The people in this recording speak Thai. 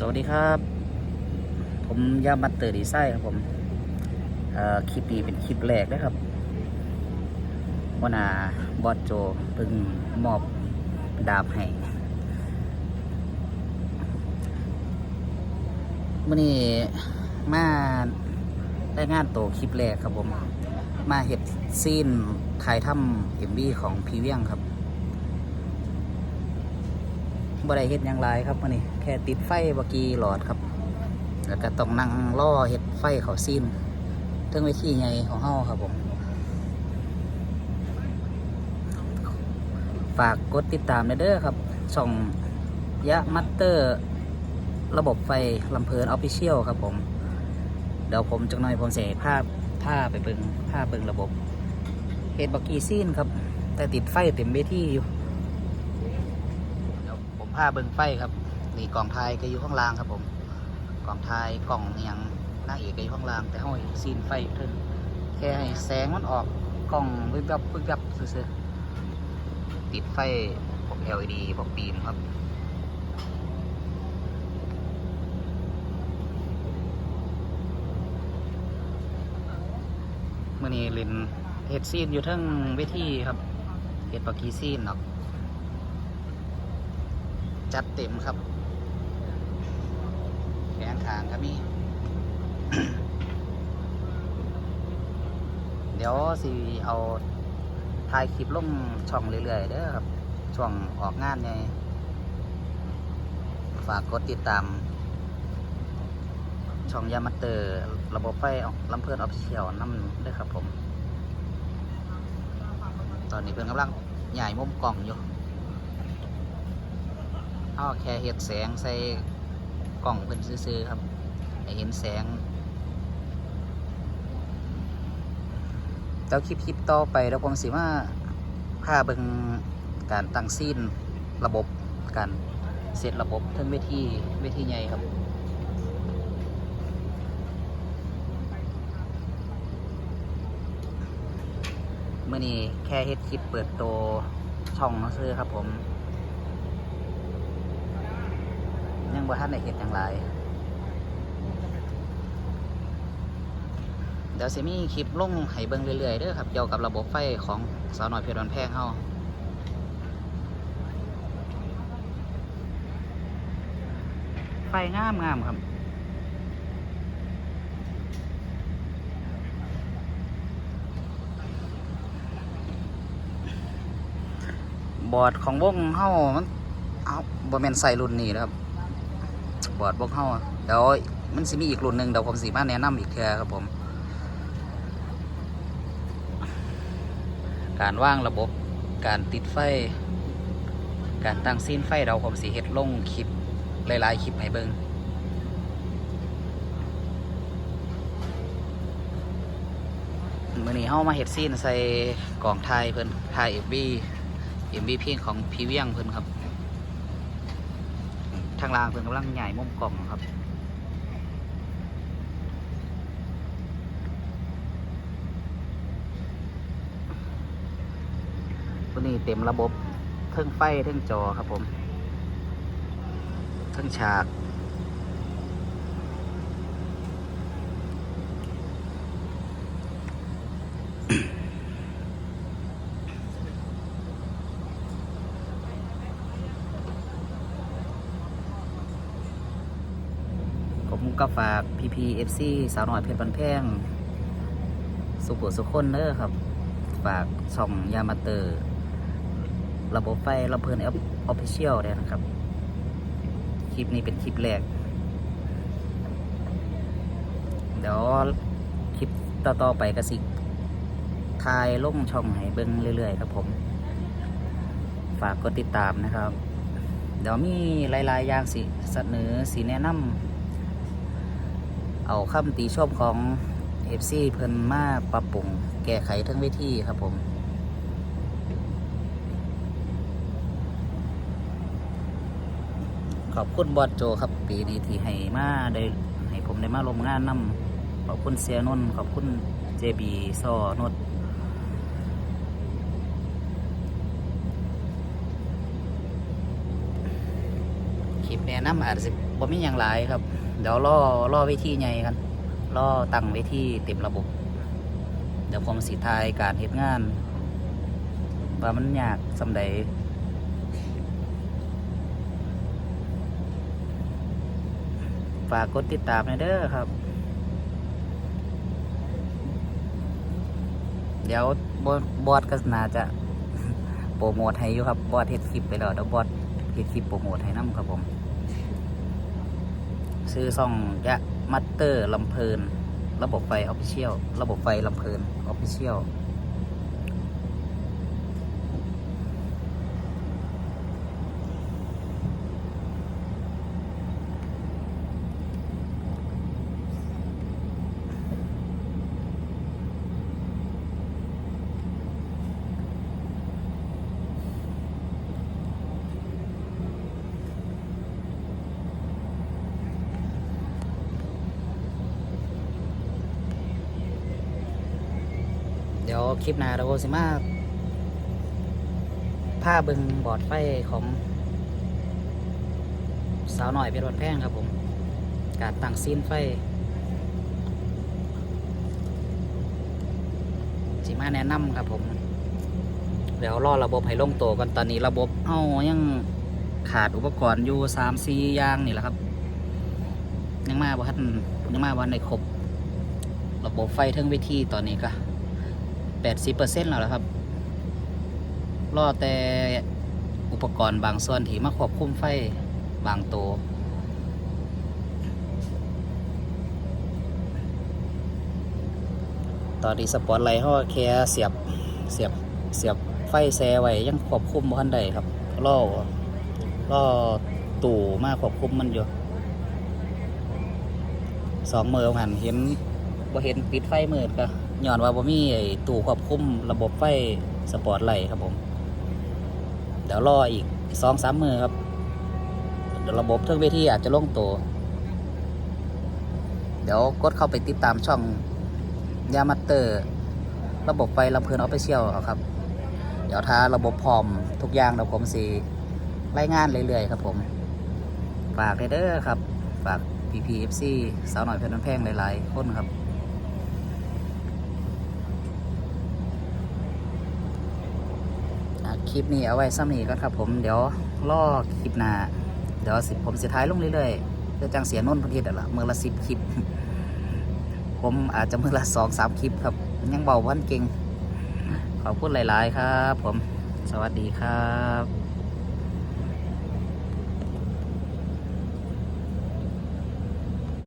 สวัสดีครับ ผมยามัตเตอร์ดีไซน์ครับผมคลิปนี้เป็นคลิปแรกนะครับวันนาบอสโจเพิ่งมอบดาบให้มื่อนี้มาได้งานโตคลิปแรกครับผม มาเห็ดซีนถ่ายถ้ำเอ็มบีของพีเวียงครับ บ่ได้เฮ็ดยังไรครับมื้อนี้แค่ติดไฟบกี่หลอดครับ แล้วก็ต้องนั่งล่อเฮ็ดไฟเขาซีนเทิงเวทีใหญ่ของเฮาครับผมฝากกดติดตามเด้อครับช่องยะมัตเตอร์ ระบบไฟลำเพลินออฟฟิเชียลครับผม เดี๋ยวผมจักหน่อยผมเสียภาพผ้าไปเบิงผ้าเบิงระบบเฮ็ดบักี่ซีนครับ แต่ติดไฟเต็มเวทีอยู่ ผมพาเบิงไฟครับนี่กล่องไทยก็อยู่ข้างล่างครับผมกล่องไทยกล่องเนียงหน้าเอกก็อยู่ข้างล่าง แต่ห้อยซีนไฟเพิ่นแค่ให้แสงมันออกกล่องวิบวับวิบวับซื่อๆติดไฟพวก LED พวกปีนครับมื่อนี้เล่นเฮ็ดซีนอยู่ทั้งเวทีครับเฮ็ดปากีซีนเนาะ จัดเต็มครับแขนขางก็มีเดี๋ยวสิเอาถ่ายคลิปลงช่องเรื่อยๆเด้อครับ ช่วงออกงานไงฝากกดติดตาม ช่องยามาเตอร์ระบบไฟลำเพลินออฟเชียลนั่นด้วยครับผม ตอนนี้เพื่อนกำลังใหญ่มุมกล่องอยู่ เอาแค่เห็ดแสงใส่กล่องเป็นซื้อๆครับให้เห็นแสงแล้วคลิปคลิปต่อไปแล้วผมสิว่าพาเบิงการตั้งซีนระบบการเสร็จระบบเทั้งเวทีเวทีใหญ่ครับเมื่อนี้แค่เฮ็ดคลิปเปิดโตวช่องซื้อครับผม ยัง บ่ทันได้เฮ็ดอย่างไรเดี๋ยวสิมีคลิปลงให้เบิ่งเรื่อยๆเด้อครับเกี่ยวกับระบบไฟของสาวน้อยเพชรวันแพงเฮาไฟงามงามครับ บอร์ดของวงเฮามันเอาบ่แมนใส่รุ่นนี้นะครับ บอร์ดวงเฮาเดี๋ยวมันสิมีอีกรุ่นหนึ่งเดี๋ยวผมสิมาแนะนำอีกเทื่อครับผม การว่างระบบการติดไฟ การตั้งซีนไฟเราผมสิเฮ็ดลงคลิปหลายๆคลิปให้เบิ่งมื้อนี้เฮามาเฮ็ดซีนใส่กล่องไทยเพิ่นไทย FB MV เพลงของพี่เวียงเพิ่นครับ ทางล่างเพิ่นกำลังใหญ่มุมกล่องครับตัวนี้เต็มระบบเทิงไฟเทิงจอครับผมเทิงฉาก ผมก็ฝาก PPFC สาวหน่อยเพชรบันแพงสุขุสุขคนเด้อครับ ฝากช่องยามาเตอร์ระบบไฟลำเพลินออฟฟิเชียลเนี่ยนะครับ คลิปนี้เป็นคลิปแรก เดี๋ยวคลิปต่อๆไปก็สิทายลงช่องให้เบิ้งเรื่อยๆ ครับผม ฝากกดติดตามนะครับ เดี๋ยวมีหลายๆอย่างสิเสนอสีแนะนำ เอาคำติชมของ FC เพิ่นมาปรับปรุงแก้ไขทั้งเวทีครับผมขอบคุณบอสโจครับ ปีนี้ที่ให้มาได้ให้ผมได้มาร่มงานนำขอบคุณเสียนนท์ขอบคุณเจบีซอนดคลิปแนะนำอาจจะ บ่มีอย่างหลายครับ เดี๋ยวรอรอเวทีใหญ่กันรอตั้งเวทีเต็มระบบ เดี๋ยวผมสิทายการเฮ็ดงาน ว่ามันยากสำใดฝากกดติดตามน่อยเด้อครับ เดี๋ยวบอสบอสก็น่าจะโปรโมทให้อยู่ครับ บอสเฮ็ดคลิปไปแล้วเดี๋ยวบอสเฮ็ดคลิปโปรโมทให้นํครับผม ซื้อซ่องยะมัตเตอร์ลำเพลิน ระบบไฟออฟฟิเชียล ระบบไฟลำเพลินออฟฟิเชียล ดี๋ยวคลิปหน้าเราสิมาผ้าเบิงบอร์ดไฟของ สาวหน่อยเป็นวันแพงครับผม การตั้งซีนไฟสิมาแนะนำครับผม เดี๋ยวรอระบบให้ลงตัวกันตอนนี้ระบบเอ้ายังขาดอุปกรณ์อยู่สามสี่อย่างนี่แหละครับ ยังมาบ่ทันยังมาวันในครบ ระบบไฟเทั้งเวทีตอนนี้ก็ แปดสิบเปอร์เซ็นต์แล้วล่ะครับ รอแต่อุปกรณ์บางส่วนที่มาควบคุมไฟบางตัวตอนนี้สปอตไลท์เขาก็แค่เสียบเสียบเสียบไฟแซไว้ยังควบคุมบ่ทันใดครับรอรอตู่มาควบคุมมันอยู่สองมือหันเห็นบ่เห็นปิดไฟมืดก็ ย้อนว่าบ่มีไอ้ตู่ควบคุมระบบไฟสปอร์ตไลท์ครับผม เดี๋ยวรออีกสองสามมือครับเดี๋ยวระบบเครื่องเวทีอาจจะล่งตัว เดี๋ยวกดเข้าไปติดตามช่องยามัตเตอร์ ระบบไฟลำเพลินออฟฟิเชียลครับ เดี๋ยวถ้าระบบพร้อมทุกอย่างเดี๋ยวผมสีรายงานเรื่อยๆครับผม ฝากเด้อครับ ฝาก PPFC สาวหน่อยเพลินแพงหลายๆคนครับ อะ คลิปนี้เอาไว้ซ้ำนี้ก็ครับผมเดี๋ยวล่อคลิปหน้าเดี๋ยวสิผมสิท้ายลงเรื่อยๆเพื่อจังเสียนนท์ประเดี๋ยวละเมื่อละสิบคลิป ผมอาจจะเมื่อละสองสามคลิปครับ ยังเบาวันเก่งขอบคุณหลาย ๆ ครับ ผมสวัสดีครับ